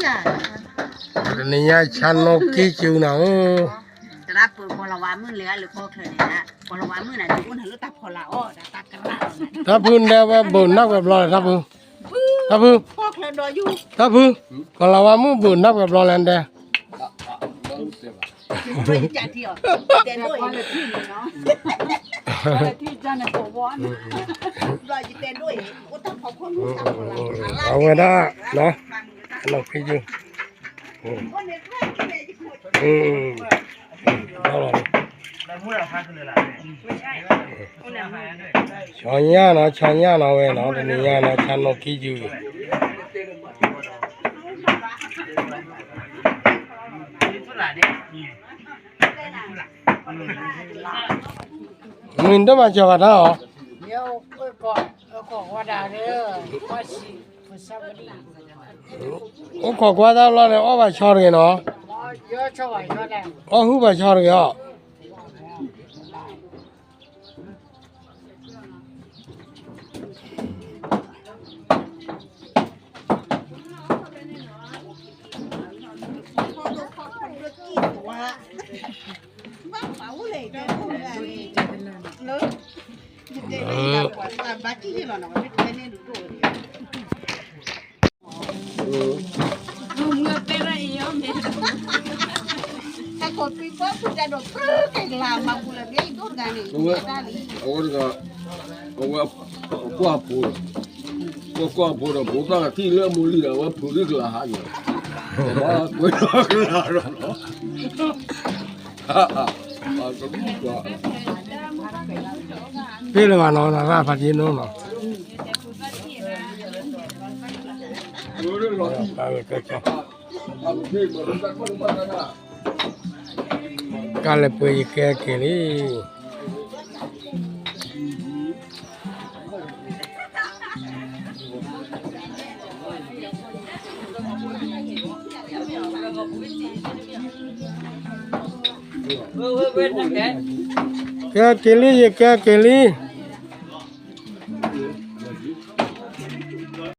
เนี่ยชันโลกี้จิวหนังจะรับปืนพลวามือเหลือหรือพอเคยนะพลวามือน่ะจุ่นหรือตับพลาออตับกระลาถ้าพื้นแด้ว่บบ่นนักแบบรอยถ้าพื้นถ้าพื้นพอเคยดออยู่ถ้าพื้นพลวามือบ่นนักแบบรอยแลนเดไม่จัเดียวแต่ด้วยที่เนาะที่จันตัววอนรอยแต่ด้วยอ้ตั้งขอขอบคุเอาไว้ได้เนาะ lộc cái dương ừ. Ừ. ừ. Đó rồi. cho nhà nó cho nhà nó về nó thì nhà nó chăn nó kí dư mình đâu mà chờ vào đó hả? Nhiều, coi coi. ของว่าดาเด้อว่าสิภาษาบดี我搞怪到那里，我把敲了给侬，อ๋อยอชวยก็ได้我后把敲了给哦。Lớn Kwa pura puta ti Pele wa nona va fa di nono. Kale pui ke ke ni. Wait, wait, wait, okay. ક્યાં કેલી છે? ક્યાં કેલી?